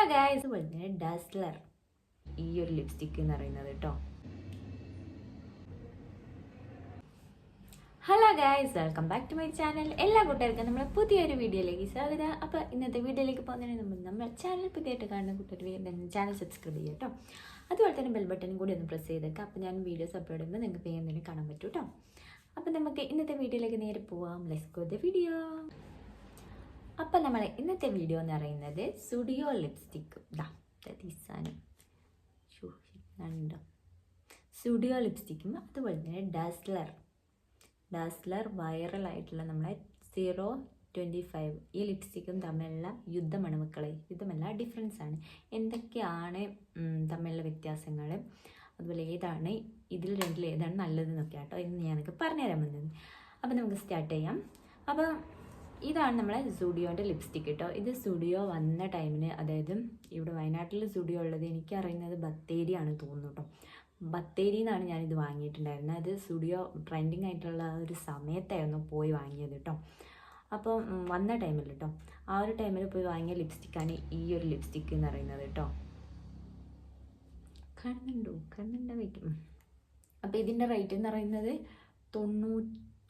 Hello guys ഡസ്ലർ ഈ ഒരു lipstick എന്ന് പറയുന്നത് കേട്ടോ. Hello guys welcome back to my channel എല്ലാ കൂട്ടുകാർക്കും നമ്മളെ പുതിയൊരു വീഡിയോയിലേക്ക് സ്വാഗതം. അപ്പോൾ ഇന്നത്തെ വീഡിയോയിലേക്ക് പോകുന്നതിന് മുമ്പ് നമ്മുടെ ചാനൽ പുതിയതായിട്ട് കാണുന്ന കൂട്ടുകാർ ചാനൽ സബ്സ്ക്രൈബ് ചെയ്യുക കേട്ടോ. അതുപോലെ തന്നെ ബെൽ ബട്ടണും കൂടി ഒന്ന് പ്രസ് ചെയ്തേക്കാം. അപ്പോൾ ഞാൻ വീഡിയോസ് അപ്ലോഡ് ചെയ്യുമ്പോൾ നിങ്ങൾക്ക് വേഗം തന്നെ കാണാൻ പറ്റും കേട്ടോ. അപ്പോൾ നമുക്ക് ഇന്നത്തെ വീഡിയോയിലേക്ക് നേരെ പോവാം. ഗോ ദ വീഡിയോ അപ്പം നമ്മളെ ഇന്നത്തെ വീഡിയോ എന്ന് പറയുന്നത് സുഡിയോ ലിപ്സ്റ്റിക് സുഡിയോ കണ്ടോ? സ്റ്റുഡിയോ ലിപ്സ്റ്റിക്കും അതുപോലെ തന്നെ ഡാസ്ലർ വൈറൽ ആയിട്ടുള്ള നമ്മളെ സീറോ ട്വന്റി ഫൈവ് ഈ ലിപ്സ്റ്റിക്കും തമ്മിലുള്ള യുദ്ധമാണ് മക്കളെ. യുദ്ധമല്ല ഡിഫറൻസ് ആണ്. എന്തൊക്കെയാണ് തമ്മിലുള്ള വ്യത്യാസങ്ങൾ അതുപോലെ ഏതാണ് ഇതിൽ രണ്ടിൽ ഏതാണ് നല്ലതെന്നൊക്കെ കേട്ടോ ഇന്ന് ഞാനൊക്കെ പറഞ്ഞുതരാൻ വന്നത്. അപ്പോൾ നമുക്ക് സ്റ്റാർട്ട് ചെയ്യാം. അപ്പോൾ ഇതാണ് നമ്മളെ സുഡിയോന്റെ ലിപ്സ്റ്റിക് കേട്ടോ ഇത് സുഡിയോ വന്ന ടൈമിന് അതായത് ഇവിടെ വയനാട്ടിൽ സുഡിയോ ഉള്ളത് എനിക്കറിയുന്നത് ബത്തേരിയാണ് തോന്നുന്നു കേട്ടോ ബത്തേരി നിന്നാണ് ഞാനിത് വാങ്ങിയിട്ടുണ്ടായിരുന്നത്. അത് സ്റ്റുഡിയോ ട്രെൻഡിങ് ആയിട്ടുള്ള ഒരു സമയത്തായിരുന്നു പോയി വാങ്ങിയത് കേട്ടോ അപ്പോൾ വന്ന ടൈമിൽ കേട്ടോ ആ ഒരു ടൈമിൽ പോയി വാങ്ങിയ ലിപ്സ്റ്റിക്കാണ് ഈ ഒരു ലിപ്സ്റ്റിക്ക് എന്ന് പറയുന്നത് കേട്ടോ കണ്ണുണ്ടോ? കണ്ണുണ്ടാവും അപ്പോൾ ഇതിന്റെ റേറ്റ് എന്ന് പറയുന്നത്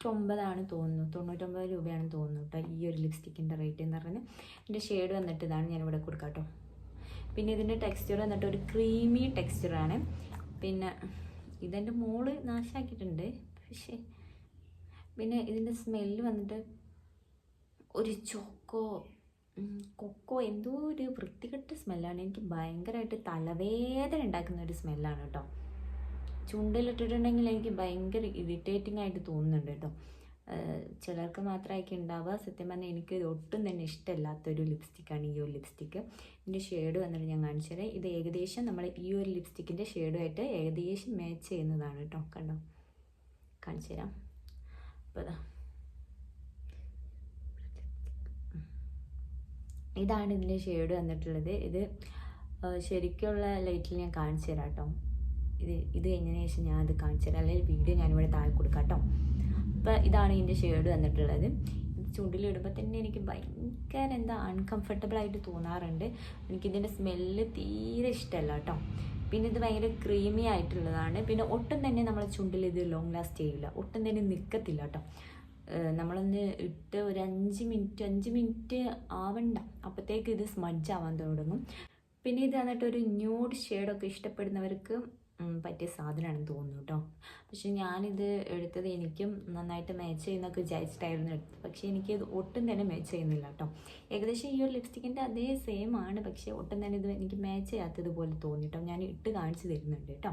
തൊണ്ണൂറ്റൊമ്പതാണ് തോന്നുന്നു. തൊണ്ണൂറ്റൊമ്പത് രൂപയാണ് തോന്നുന്നു കേട്ടോ ഈ ഒരു ലിപ്സ്റ്റിക്കിന്റെ റേറ്റ് എന്ന് പറയുന്നത് ഇതിന്റെ ഷെയ്ഡ് വന്നിട്ട് ഇതാണ് ഞാനിവിടെ കൊടുക്കാം കേട്ടോ പിന്നെ ഇതിന്റെ ടെക്സ്ചർ വന്നിട്ട് ഒരു ക്രീമി ടെക്സ്ചറാണ് പിന്നെ ഇതെന്റെ മോൾ നാശാക്കിയിട്ടുണ്ട്. പക്ഷേ പിന്നെ ഇതിന്റെ സ്മെല്ല് വന്നിട്ട് ഒരു ചോക്കോ കൊക്കോ എന്തോ ഒരു വൃത്തികെട്ട സ്മെല്ലാണ് എനിക്ക് ഭയങ്കരമായിട്ട് തലവേദന ഉണ്ടാക്കുന്ന ഒരു സ്മെല്ലാണ് കേട്ടോ ചുണ്ടിലിട്ടിട്ടുണ്ടെങ്കിൽ എനിക്ക് ഭയങ്കര ഇറിറ്റേറ്റിംഗ് ആയിട്ട് തോന്നുന്നുണ്ട് കേട്ടോ. ചിലർക്ക് മാത്രമായിരിക്കും ഉണ്ടാവുക. സത്യം പറഞ്ഞാൽ എനിക്ക് ഒട്ടും തന്നെ ഇഷ്ടമല്ലാത്തൊരു ലിപ്സ്റ്റിക്കാണ് ഈ ഒരു ലിപ്സ്റ്റിക്ക് ഇതിന്റെ ഷെയ്ഡ് വന്നിട്ട് ഞാൻ കാണിച്ചു തരാം. ഇത് ഏകദേശം നമ്മൾ ഈ ഒരു ലിപ്സ്റ്റിക്കിന്റെ ഷെയ്ഡുമായിട്ട് ഏകദേശം മാച്ച് ചെയ്യുന്നതാണ് കേട്ടോ. കണ്ടോ? കാണിച്ചു തരാം. അപ്പോൾ അതാ ഇതാണ് ഇതിന്റെ ഷെയ്ഡ് വന്നിട്ടുള്ളത്. ഇത് ശരിക്കുള്ള ലൈറ്റിൽ ഞാൻ കാണിച്ചു തരാം കേട്ടോ. ഇത് ഇത് കഴിഞ്ഞതിന് ശേഷം ഞാൻ അത് കാണിച്ചു തരാം. അല്ലെങ്കിൽ വീഡിയോ ഞാനിവിടെ താഴെ കൊടുക്കാം കേട്ടോ. അപ്പോൾ ഇതാണ് ഇതിന്റെ ഷെയ്ഡ് വന്നിട്ടുള്ളത്. ചുണ്ടിലിടുമ്പോൾ തന്നെ എനിക്ക് ഭയങ്കര എന്താ അൺകംഫർട്ടബിൾ ആയിട്ട് തോന്നാറുണ്ട്. എനിക്കിതിന്റെ സ്മെല്ല് തീരെ ഇഷ്ടമല്ല കേട്ടോ. പിന്നെ ഇത് ഭയങ്കര ക്രീമി ആയിട്ടുള്ളതാണ്. പിന്നെ ഒട്ടും തന്നെ നമ്മളെ ചുണ്ടിൽ ഇത് ലോങ് ലാസ്റ്റ് ചെയ്യില്ല ഒട്ടും തന്നെ നിൽക്കത്തില്ല കേട്ടോ. നമ്മളൊന്ന് ഇട്ട് ഒരു അഞ്ച് മിനിറ്റ് അഞ്ച് മിനിറ്റ് ആവണ്ട. അപ്പോഴത്തേക്ക് ഇത് സ്മഡ്ജ് ആവാൻ തുടങ്ങും. പിന്നെ ഇത് വന്നിട്ട് ഒരു ന്യൂഡ് ഷെയ്ഡൊക്കെ ഇഷ്ടപ്പെടുന്നവർക്ക് പറ്റിയ സാധനമാണെന്ന് തോന്നുന്നു കേട്ടോ പക്ഷെ ഞാനിത് എടുത്തത് എനിക്കും നന്നായിട്ട് മാച്ച് ചെയ്യുന്നൊക്കെ വിചാരിച്ചിട്ടായിരുന്നു എടുത്തത്. പക്ഷേ എനിക്കത് ഒട്ടും തന്നെ മാച്ച് ചെയ്യുന്നില്ല കേട്ടോ. ഏകദേശം ഈ ഒരു ലിപ്സ്റ്റിക്കിന്റെ അതേ സെയിം ആണ്. പക്ഷേ ഒട്ടും തന്നെ ഇത് എനിക്ക് മാച്ച് ചെയ്യാത്തതുപോലെ തോന്നി കേട്ടോ. ഞാൻ ഇട്ട് കാണിച്ചു തരുന്നുണ്ട് കേട്ടോ.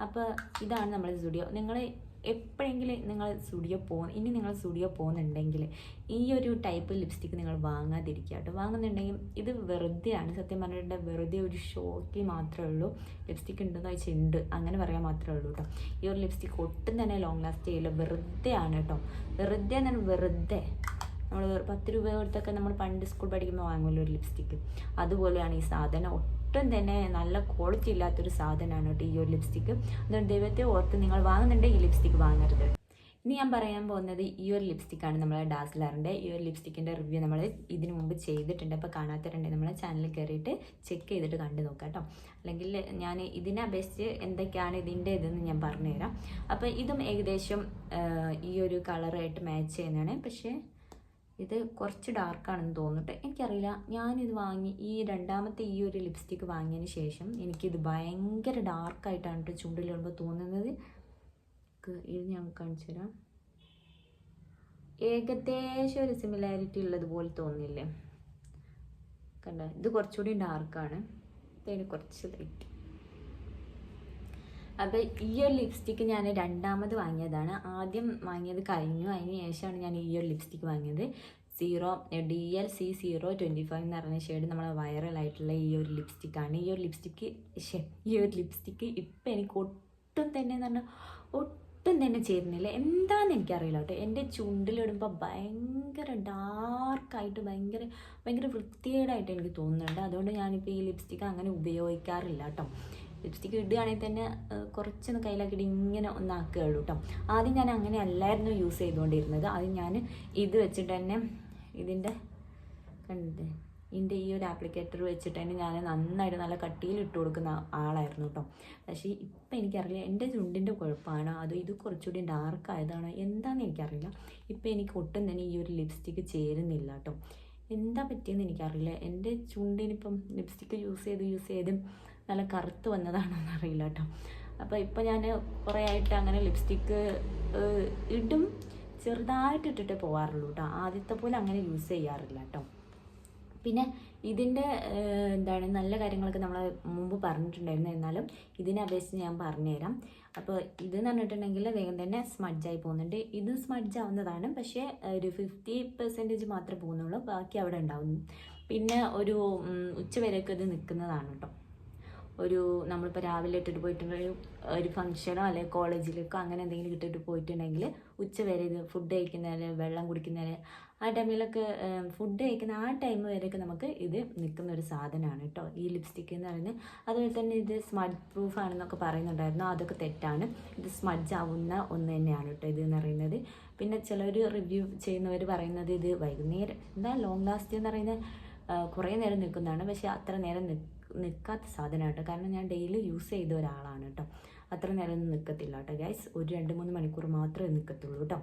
അപ്പോൾ ഇതാണ് നമ്മുടെ സ്റ്റുഡിയോ നിങ്ങൾ എപ്പോഴെങ്കിലും നിങ്ങൾ സ്റ്റുഡിയോ പോകുന്ന ഇനി നിങ്ങൾ സ്റ്റുഡിയോ പോകുന്നുണ്ടെങ്കിൽ ഈ ഒരു ടൈപ്പ് ലിപ്സ്റ്റിക്ക് നിങ്ങൾ വാങ്ങാതിരിക്കുക കേട്ടോ. വാങ്ങുന്നുണ്ടെങ്കിൽ ഇത് വെറുതെയാണ്. സത്യം പറഞ്ഞിട്ടുണ്ടെങ്കിൽ വെറുതെ ഒരു ഷോക്കിൽ മാത്രമേ ഉള്ളൂ. ലിപ്സ്റ്റിക്ക് ഉണ്ടെന്ന് വെച്ചാൽ ഉണ്ട്. അങ്ങനെ പറയാൻ മാത്രമേ ഉള്ളൂ കേട്ടോ. ഈ ഒരു ലിപ്സ്റ്റിക്ക് ഒട്ടും തന്നെ ലോങ് ലാസ്റ്റ് ചെയ്യില്ല വെറുതെ ആണ് കേട്ടോ വെറുതെ. എന്നാൽ വെറുതെ നമ്മൾ പത്ത് രൂപ കൊടുത്തൊക്കെ നമ്മൾ പണ്ട് സ്കൂൾ പഠിക്കുമ്പോൾ വാങ്ങുമല്ലോ ഒരു ലിപ്സ്റ്റിക്ക് അതുപോലെയാണ് ഈ സാധനം. ഒട്ടും തന്നെ നല്ല ക്വാളിറ്റി ഇല്ലാത്തൊരു സാധനമാണ് കേട്ടോ ഈ ഒരു ലിപ്സ്റ്റിക്ക് അതുകൊണ്ട് ദൈവത്തെ ഓർത്ത് നിങ്ങൾ വാങ്ങുന്നുണ്ടെങ്കിൽ ഈ ലിപ്സ്റ്റിക്ക് വാങ്ങരുത്. ഇനി ഞാൻ പറയാൻ പോകുന്നത് ഈ ഒരു ലിപ്സ്റ്റിക്കാണ് നമ്മളെ ഡാസ്ലറിന്റെ ഈ ഒരു ലിപ്സ്റ്റിക്കിന്റെ റിവ്യൂ നമ്മൾ ഇതിനു മുമ്പ് ചെയ്തിട്ടുണ്ട്. അപ്പോൾ കാണാത്തവരുണ്ടെങ്കിൽ നമ്മളെ ചാനലിൽ കയറിയിട്ട് ചെക്ക് ചെയ്തിട്ട് കണ്ടു നോക്കാം കേട്ടോ. അല്ലെങ്കിൽ ഞാൻ ഇതിനെ അപേക്ഷിച്ച് എന്തൊക്കെയാണ് ഇതിന്റെ ഇതെന്ന് ഞാൻ പറഞ്ഞുതരാം അപ്പോൾ ഇതും ഏകദേശം ഈ ഒരു കളറായിട്ട് മാച്ച് ചെയ്യുന്നതാണ്. പക്ഷേ ഇത് കുറച്ച് ഡാർക്കാണെന്ന് തോന്നിട്ട് എനിക്കറിയില്ല. ഞാനിത് വാങ്ങി ഈ രണ്ടാമത്തെ ഈ ഒരു ലിപ്സ്റ്റിക്ക് വാങ്ങിയതിന് ശേഷം എനിക്കിത് ഭയങ്കര ഡാർക്കായിട്ടാണ് കേട്ടോ ചുണ്ടിലിടുമ്പോൾ തോന്നുന്നത്. ഇത് ഞാൻ കാണിച്ചു തരാം. ഏകദേശം ഒരു സിമിലാരിറ്റി ഉള്ളതുപോലെ തോന്നില്ലേ? കണ്ട? ഇത് കുറച്ചുകൂടി ഡാർക്കാണ് ഇതിന് കുറച്ച് ലൈറ്റ് അപ്പോൾ ഈ ഒരു ലിപ്സ്റ്റിക്ക് ഞാൻ രണ്ടാമത് വാങ്ങിയതാണ്. ആദ്യം വാങ്ങിയത് കഴിഞ്ഞു. അതിന് ശേഷമാണ് ഞാൻ ഈ ഒരു ലിപ്സ്റ്റിക്ക് വാങ്ങിയത്. Zero D L C zero twenty five എന്ന് പറഞ്ഞ ഷെയ്ഡ് നമ്മളെ വൈറലായിട്ടുള്ള ഈ ഒരു ലിപ്സ്റ്റിക്കാണ് ഈ ഒരു ലിപ്സ്റ്റിക്ക് ഈ ഒരു ലിപ്സ്റ്റിക്ക് ഇപ്പം എനിക്ക് ഒട്ടും തന്നെ എന്ന് പറഞ്ഞാൽ ഒട്ടും തന്നെ ചേരുന്നില്ല. എന്താണെന്ന് എനിക്കറിയില്ല കേട്ടോ. എന്റെ ചുണ്ടിലിടുമ്പോൾ ഭയങ്കര ഡാർക്കായിട്ട് ഭയങ്കര ഭയങ്കര വൃത്തികേടായിട്ട് എനിക്ക് തോന്നുന്നുണ്ട്. അതുകൊണ്ട് ഞാനിപ്പോൾ ഈ ലിപ്സ്റ്റിക്ക് അങ്ങനെ ഉപയോഗിക്കാറില്ല കേട്ടോ. ലിപ്സ്റ്റിക്ക് ഇടുകയാണെങ്കിൽ തന്നെ കുറച്ചൊന്ന് കയ്യിലാക്കിയിട്ട് ഇങ്ങനെ ഒന്ന് ആക്കുകയുള്ളൂ കേട്ടോ. ആദ്യം ഞാൻ അങ്ങനെ അല്ലായിരുന്നു യൂസ് ചെയ്തുകൊണ്ടിരുന്നത്. ആദ്യം ഞാൻ ഇത് വെച്ചിട്ട് തന്നെ ഇതിന്റെ കണ്ടിട്ട് ഇതിന്റെ ഈ ഒരു ആപ്ലിക്കേറ്റർ വെച്ചിട്ട് തന്നെ ഞാൻ നന്നായിട്ട് നല്ല കട്ടിയിൽ ഇട്ട് കൊടുക്കുന്ന ആളായിരുന്നു കേട്ടോ പക്ഷേ ഇപ്പം എനിക്കറിയില്ല എന്റെ ചുണ്ടിന്റെ കുഴപ്പമാണോ? അതോ ഇത് കുറച്ചുകൂടി ഡാർക്ക് ആയതാണോ? എന്താണെന്ന് എനിക്കറിയില്ല. ഇപ്പം എനിക്ക് ഒട്ടും തന്നെ ഈ ഒരു ലിപ്സ്റ്റിക്ക് ചേരുന്നില്ല കേട്ടോ എന്താ പറ്റിയെന്ന് എനിക്കറിയില്ല. എന്റെ ചുണ്ടിനിപ്പം ലിപ്സ്റ്റിക്ക് യൂസ് ചെയ്ത് യൂസ് ചെയ്ത് നല്ല കറുത്ത് വന്നതാണോ അറിയില്ല കേട്ടോ അപ്പോൾ ഇപ്പം ഞാൻ കുറേ ആയിട്ട് അങ്ങനെ ലിപ്സ്റ്റിക്ക് ഇടും. ചെറുതായിട്ട് ഇട്ടിട്ടേ പോകാറുള്ളൂ കേട്ടോ ആദ്യത്തെ പോലെ അങ്ങനെ യൂസ് ചെയ്യാറില്ല കേട്ടോ പിന്നെ ഇതിന്റെ എന്താണ് നല്ല കാര്യങ്ങളൊക്കെ നമ്മൾ മുമ്പ് പറഞ്ഞിട്ടുണ്ടായിരുന്നു. എന്നാലും ഇതിനെ അപേക്ഷിച്ച് ഞാൻ പറഞ്ഞുതരാം. അപ്പോൾ ഇതെന്ന് പറഞ്ഞിട്ടുണ്ടെങ്കിൽ വേഗം തന്നെ സ്മഡ്ജായി പോകുന്നുണ്ട്. ഇത് സ്മഡ്ജ് ആവുന്നതാണ്. പക്ഷേ ഒരു ഫിഫ്റ്റി പെർസെന്റേജ് മാത്രമേ പോകുന്നുള്ളൂ. ബാക്കി അവിടെ ഉണ്ടാവും. പിന്നെ ഒരു ഉച്ച വരെയൊക്കെ ഇത് നിൽക്കുന്നതാണ് കേട്ടോ ഒരു നമ്മളിപ്പോൾ രാവിലെ ഇട്ടിട്ട് പോയിട്ടുണ്ടെങ്കിൽ ഒരു ഫംഗ്ഷനോ അല്ലെങ്കിൽ കോളേജിലേക്കോ അങ്ങനെ എന്തെങ്കിലും ഇട്ടിട്ട് പോയിട്ടുണ്ടെങ്കിൽ ഉച്ച വരെ ഇത് ഫുഡ് കഴിക്കുന്നതിന് വെള്ളം കുടിക്കുന്നതിന് ആ ടൈമിലൊക്കെ ഫുഡ് കഴിക്കുന്ന ആ ടൈം വരെയൊക്കെ നമുക്ക് ഇത് നിൽക്കുന്ന ഒരു സാധനമാണ് കേട്ടോ. ഈ ലിപ്സ്റ്റിക് എന്ന് പറയുന്നത്. അതുപോലെ തന്നെ ഇത് സ്മഡ് പ്രൂഫ് ആണെന്നൊക്കെ പറയുന്നുണ്ടായിരുന്നു. അതൊക്കെ തെറ്റാണ്. ഇത് സ്മഡ്ജ് ആവുന്ന ഒന്ന് തന്നെയാണ് കേട്ടോ ഇത് എന്ന് പറയുന്നത്. പിന്നെ ചിലർ റിവ്യൂ ചെയ്യുന്നവർ പറയുന്നത് ഇത് വൈകുന്നേരം എന്താ ലോങ് ലാസ്റ്റ് എന്ന് പറയുന്നത് കുറേ നേരം നിൽക്കുന്നതാണ് പക്ഷേ അത്ര നേരം നിൽക്കും നിൽക്കാത്ത സാധനമാണ് കേട്ടോ. കാരണം ഞാൻ ഡെയിലി യൂസ് ചെയ്ത ഒരാളാണ് കേട്ടോ. അത്ര നേരം ഒന്നും നിൽക്കത്തില്ല കേട്ടോ. ഗൈസ് ഒരു രണ്ട് മൂന്ന് മണിക്കൂർ മാത്രമേ നിൽക്കത്തുള്ളൂ കേട്ടോ.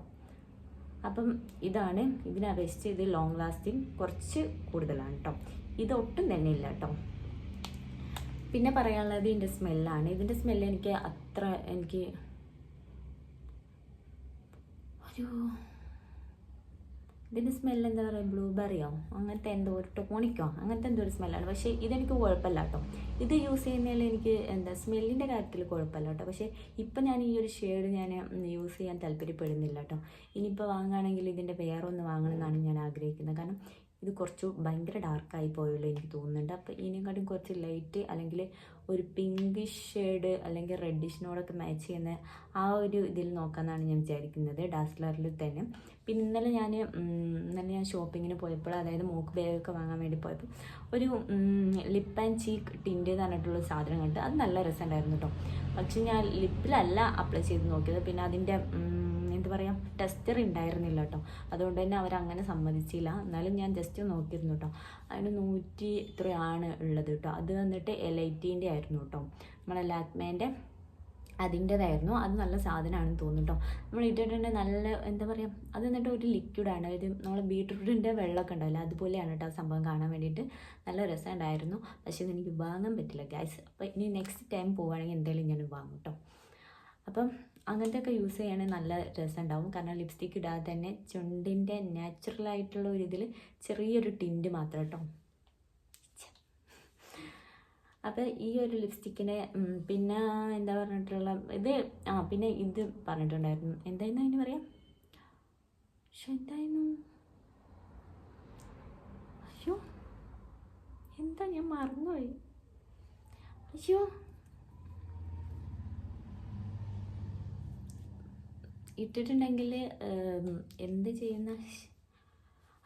അപ്പം ഇതാണ് ഇതിനെ അപേക്ഷിച്ച് ഇത് ലോങ് ലാസ്റ്റിംഗ് കുറച്ച് കൂടുതലാണ് കേട്ടോ ഇത് ഒട്ടും തന്നെ ഇല്ല കേട്ടോ പിന്നെ പറയാനുള്ളത് ഇതിന്റെ സ്മെല്ലാണ് ഇതിന്റെ സ്മെല്ല് എനിക്ക് അത്ര എനിക്ക് ഒരു ഇതിന്റെ സ്മെല്ല് എന്താ പറയുക ബ്ലൂബെറിയോ അങ്ങനത്തെ എന്തോ ഒരു ടോണിക്കോ അങ്ങനത്തെ എന്തോ ഒരു സ്മെല്ലാണ് പക്ഷേ ഇതെനിക്ക് കുഴപ്പമില്ല കേട്ടോ. ഇത് യൂസ് ചെയ്യുന്നതിൽ എനിക്ക് എന്താ സ്മെല്ലിന്റെ കാര്യത്തിൽ കുഴപ്പമില്ല കേട്ടോ. പക്ഷേ ഇപ്പം ഞാൻ ഈ ഒരു ഷെയ്ഡ് ഞാൻ യൂസ് ചെയ്യാൻ താല്പര്യപ്പെടുന്നില്ല കേട്ടോ. ഇനിയിപ്പോൾ വാങ്ങുകയാണെങ്കിൽ ഇതിന്റെ വേറെ ഒന്ന് വാങ്ങണമെന്നാണ് ഞാൻ ആഗ്രഹിക്കുന്നത്. കാരണം ഇത് കുറച്ച് ഭയങ്കര ഡാർക്കായി പോയല്ലോ എനിക്ക് തോന്നുന്നുണ്ട്. അപ്പോൾ ഇതിനെക്കാട്ടും കുറച്ച് ലൈറ്റ് അല്ലെങ്കിൽ ഒരു പിങ്കിഷ് ഷെയ്ഡ് അല്ലെങ്കിൽ റെഡിഷിനോടൊക്കെ മാച്ച് ചെയ്യുന്ന ആ ഒരു ഇതിൽ നോക്കാമെന്നാണ് ഞാൻ വിചാരിക്കുന്നത് ഡാസ്ലറിൽ തന്നെ. പിന്നെ ഇന്നലെ ഞാൻ ഇന്നലെ ഞാൻ ഷോപ്പിങ്ങിന് പോയപ്പോൾ അതായത് മൂക്ക് ബാഗൊക്കെ വാങ്ങാൻ വേണ്ടി പോയപ്പോൾ ഒരു ലിപ്പ് ആൻഡ് ചീക്ക് ടിന്റ് എന്ന് പറഞ്ഞിട്ടുള്ള സാധനം കണ്ട്. അത് നല്ല രസമുണ്ടായിരുന്നു കേട്ടോ പക്ഷെ ഞാൻ ലിപ്പിലല്ല അപ്ലൈ ചെയ്ത് നോക്കിയത്. പിന്നെ അതിന്റെ എന്താ പറയുക ടെസ്റ്റർ ഉണ്ടായിരുന്നില്ല കേട്ടോ അതുകൊണ്ട് തന്നെ അവരങ്ങനെ സമ്മതിച്ചില്ല. എന്നാലും ഞാൻ ജസ്റ്റ് നോക്കിയിരുന്നു കേട്ടോ അതിന് നൂറ്റി ഇത്രയാണ് ഉള്ളത് കേട്ടോ അത് വന്നിട്ട് ടീന്റെ ആയിരുന്നു കേട്ടോ നമ്മളെ ലാക്മേന്റെ അതിന്റെതായിരുന്നു അത് നല്ല സാധനമാണെന്ന് തോന്നുന്നു കേട്ടോ നമ്മൾ ഇട്ടിട്ടുണ്ട് നല്ല എന്താ പറയുക അത് എന്നിട്ട് ഒരു ലിക്വിഡാണ് ഒരു നമ്മൾ ബീട്രൂട്ടിന്റെ വെള്ളമൊക്കെ ഉണ്ടാവില്ല അതുപോലെയാണ് കേട്ടോ സംഭവം കാണാൻ വേണ്ടിയിട്ട്. നല്ല രസമുണ്ടായിരുന്നു പക്ഷേ ഇതെനിക്ക് വാങ്ങാൻ പറ്റില്ല ഗ്യാസ് അപ്പോൾ ഇനി നെക്സ്റ്റ് ടൈം പോവുകയാണെങ്കിൽ എന്തായാലും ഞാൻ വാങ്ങും കേട്ടോ അപ്പം അങ്ങനത്തെ ഒക്കെ യൂസ് ചെയ്യുകയാണെങ്കിൽ നല്ല രസമുണ്ടാവും. കാരണം ലിപ്സ്റ്റിക്ക് ഇടാതെ തന്നെ ചുണ്ടിന്റെ നാച്ചുറൽ ആയിട്ടുള്ള ഒരു ഇതിൽ ചെറിയൊരു ടിന്റ് മാത്രം കേട്ടോ. അപ്പോൾ ഈ ഒരു ലിപ്സ്റ്റിക്കിന്റെ പിന്നെ എന്താ പറഞ്ഞിട്ടുള്ള ഇത് ആ പിന്നെ ഇത് പറഞ്ഞിട്ടുണ്ടായിരുന്നു. എന്തായിരുന്നു അതിന് പറയാം? പക്ഷെ എന്തായിരുന്നു? അയ്യോ എന്താ ഞാൻ മറന്നുപോയി? അയ്യോ. ഇട്ടിട്ടുണ്ടെങ്കിൽ എന്ത് ചെയ്യുന്ന?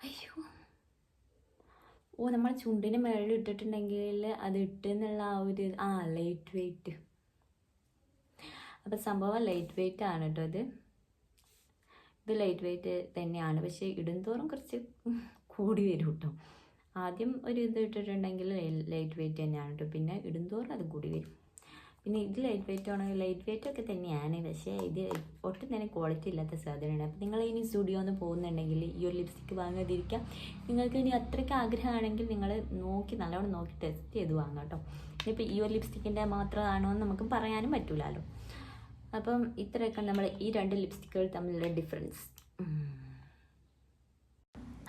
അയ്യോ. ഓ നമ്മൾ ചുണ്ടിന് മേളിൽ ഇട്ടിട്ടുണ്ടെങ്കിൽ അത് ഇട്ടെന്നുള്ള ആ ഒരു ആ ലൈറ്റ് വെയിറ്റ് അപ്പോൾ സംഭവം ലൈറ്റ് വെയിറ്റ് ആണ് കേട്ടോ അത് ഇത് ലൈറ്റ് വെയിറ്റ് തന്നെയാണ്. പക്ഷേ ഇടുന്തോറും കുറച്ച് കൂടി വരും കേട്ടോ ആദ്യം ഒരു ഇത് ഇട്ടിട്ടുണ്ടെങ്കിൽ ലൈറ്റ് വെയിറ്റ് തന്നെയാണ് കേട്ടോ പിന്നെ ഇടുന്തോറും അത് കൂടി വരും. പിന്നെ ഇത് ലൈറ്റ് വെയിറ്റ് ആണ്? ലൈറ്റ് വെയിറ്റ് ഒക്കെ തന്നെയാണ്. പക്ഷേ ഇത് ഒട്ടും തന്നെ ക്വാളിറ്റി ഇല്ലാത്ത സാധനമാണ്. അപ്പോൾ നിങ്ങൾ ഇനി സ്റ്റുഡിയോന്ന് പോകുന്നുണ്ടെങ്കിൽ ഈ ഒരു ലിപ്സ്റ്റിക്ക് വാങ്ങാതിരിക്കാം. നിങ്ങൾക്ക് ഇനി അത്രയ്ക്ക് ആഗ്രഹമാണെങ്കിൽ നിങ്ങൾ നോക്കി നല്ലോണം നോക്കി ടെസ്റ്റ് ചെയ്ത് വാങ്ങാം കേട്ടോ. ഇനിയിപ്പോൾ ഈ ഒരു ലിപ്സ്റ്റിക്കിന്റെ മാത്രമാണോ എന്ന് നമുക്ക് പറയാനും പറ്റില്ലല്ലോ അപ്പം ഇത്രയൊക്കെ നമ്മൾ ഈ രണ്ട് ലിപ്സ്റ്റിക്കുകൾ തമ്മിലുള്ള ഡിഫറൻസ്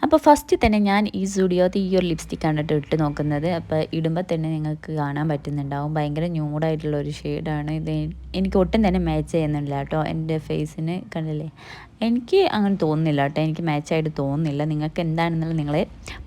അപ്പോൾ ഫസ്റ്റ് തന്നെ ഞാൻ ഈ സ്റ്റുഡിയോത്ത് ഈ ഒരു ലിപ്സ്റ്റിക് കണ്ടിട്ട് ഇട്ട് നോക്കുന്നത്. അപ്പോൾ ഇടുമ്പോൾ തന്നെ നിങ്ങൾക്ക് കാണാൻ പറ്റുന്നുണ്ടാവും. ഭയങ്കര ന്യൂഡായിട്ടുള്ള ഒരു ഷെയ്ഡാണ് ഇത് എനിക്ക് ഒട്ടും തന്നെ മാച്ച് ചെയ്യുന്നില്ല കേട്ടോ എന്റെ ഫേസിന് കണ്ടില്ലേ? എനിക്ക് അങ്ങനെ തോന്നുന്നില്ല കേട്ടോ. എനിക്ക് മാച്ചായിട്ട് തോന്നുന്നില്ല. നിങ്ങൾക്ക് എന്താണെന്നുള്ളത് നിങ്ങൾ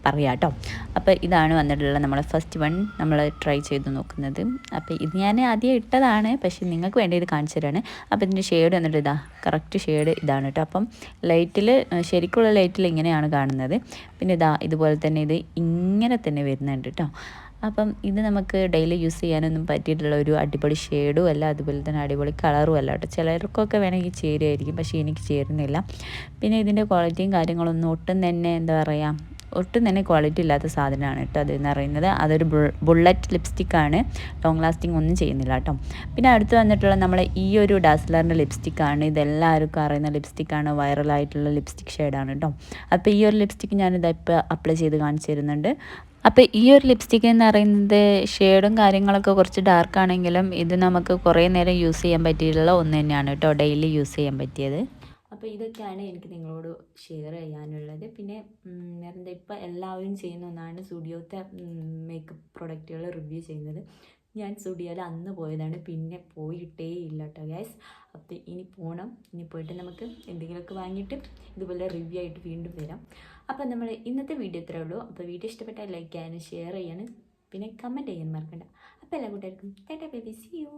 പറയാം കേട്ടോ. അപ്പോൾ ഇതാണ് വന്നിട്ടുള്ള നമ്മളെ ഫസ്റ്റ് വൺ നമ്മൾ ട്രൈ ചെയ്ത് നോക്കുന്നത്. അപ്പോൾ ഇത് ഞാൻ ആദ്യം ഇട്ടതാണ്. പക്ഷേ നിങ്ങൾക്ക് വേണ്ടി ഇത് കാണിച്ചു തരാണ്. അപ്പോൾ ഇതിന്റെ ഷെയ്ഡ് വന്നിട്ട് ഇതാ കറക്റ്റ് ഷെയ്ഡ് ഇതാണ് കേട്ടോ. അപ്പം ലൈറ്റിൽ ശരിക്കുള്ള ലൈറ്റിൽ ഇങ്ങനെയാണ് കാണുന്നത്. പിന്നെ ഇതാ ഇതുപോലെ തന്നെ ഇത് ഇങ്ങനെ തന്നെ വരുന്നുണ്ട് കേട്ടോ. അപ്പം ഇത് നമുക്ക് ഡെയിലി യൂസ് ചെയ്യാനൊന്നും പറ്റിയിട്ടുള്ള ഒരു അടിപൊളി ഷെയ്ഡും അല്ല അതുപോലെ തന്നെ അടിപൊളി കളറും അല്ല കേട്ടോ. ചിലർക്കൊക്കെ വേണമെങ്കിൽ ചേരുമായിരിക്കും പക്ഷേ എനിക്ക് ചേരുന്നില്ല. പിന്നെ ഇതിന്റെ ക്വാളിറ്റിയും കാര്യങ്ങളൊന്നും ഒട്ടും തന്നെ എന്താ പറയുക ഒട്ടും തന്നെ ക്വാളിറ്റി ഇല്ലാത്ത സാധനമാണ് കേട്ടോ അതെന്ന് പറയുന്നത്. അതൊരു ബുള്ളറ്റ് ലിപ്സ്റ്റിക്കാണ് ലോങ് ലാസ്റ്റിംഗ് ഒന്നും ചെയ്യുന്നില്ല കേട്ടോ. പിന്നെ അടുത്ത് വന്നിട്ടുള്ള നമ്മളെ ഈ ഒരു ഡാസ്ലറിന്റെ ലിപ്സ്റ്റിക്കാണ് ഇതെല്ലാവർക്കും അറിയുന്ന ലിപ്സ്റ്റിക്കാണ് വൈറലായിട്ടുള്ള ലിപ്സ്റ്റിക് ഷെയ്ഡാണ് കേട്ടോ. അപ്പോൾ ഈ ഒരു ലിപ്സ്റ്റിക്ക് ഞാനിതാ ഇപ്പോൾ അപ്ലൈ ചെയ്ത് കാണിച്ചു തരുന്നുണ്ട്. അപ്പോൾ ഈ ഒരു ലിപ്സ്റ്റിക് എന്ന് പറയുന്നത് ഷെയ്ഡും കാര്യങ്ങളൊക്കെ കുറച്ച് ഡാർക്ക് ആണെങ്കിലും ഇത് നമുക്ക് കുറേ നേരം യൂസ് ചെയ്യാൻ പറ്റിയിട്ടുള്ള ഒന്ന് തന്നെയാണ് കേട്ടോ ഡെയിലി യൂസ് ചെയ്യാൻ പറ്റിയത്. അപ്പോൾ ഇതൊക്കെയാണ് എനിക്ക് നിങ്ങളോട് ഷെയർ ചെയ്യാനുള്ളത്. പിന്നെ എന്താ ഇപ്പോൾ എല്ലാവരും ചെയ്യുന്ന ഒന്നാണ് സ്റ്റുഡിയോത്തെ മേക്കപ്പ് പ്രൊഡക്റ്റുകൾ റിവ്യൂ ചെയ്യുന്നത്. ഞാൻ സ്റ്റുഡിയോയിൽ അന്ന് പോയതാണ്. പിന്നെ പോയിട്ടേ ഇല്ല കേട്ടോ ഗ്യാസ് അപ്പോൾ ഇനി പോകണം ഇനി പോയിട്ട് നമുക്ക് എന്തെങ്കിലുമൊക്കെ വാങ്ങിയിട്ട് ഇതുപോലെ റിവ്യൂ ആയിട്ട് വീണ്ടും വരാം. അപ്പോൾ നമ്മൾ ഇന്നത്തെ വീഡിയോ ഇത്രേ ഉള്ളൂ. അപ്പോൾ വീഡിയോ ഇഷ്ടപ്പെട്ടാൽ ലൈക്ക് ചെയ്യാനും ഷെയർ ചെയ്യാനും പിന്നെ കമന്റ് ചെയ്യാൻ മറക്കണ്ട. അപ്പോൾ എല്ലാ കൂട്ടുകാർക്കും ടാറ്റാ ബേബി സി യു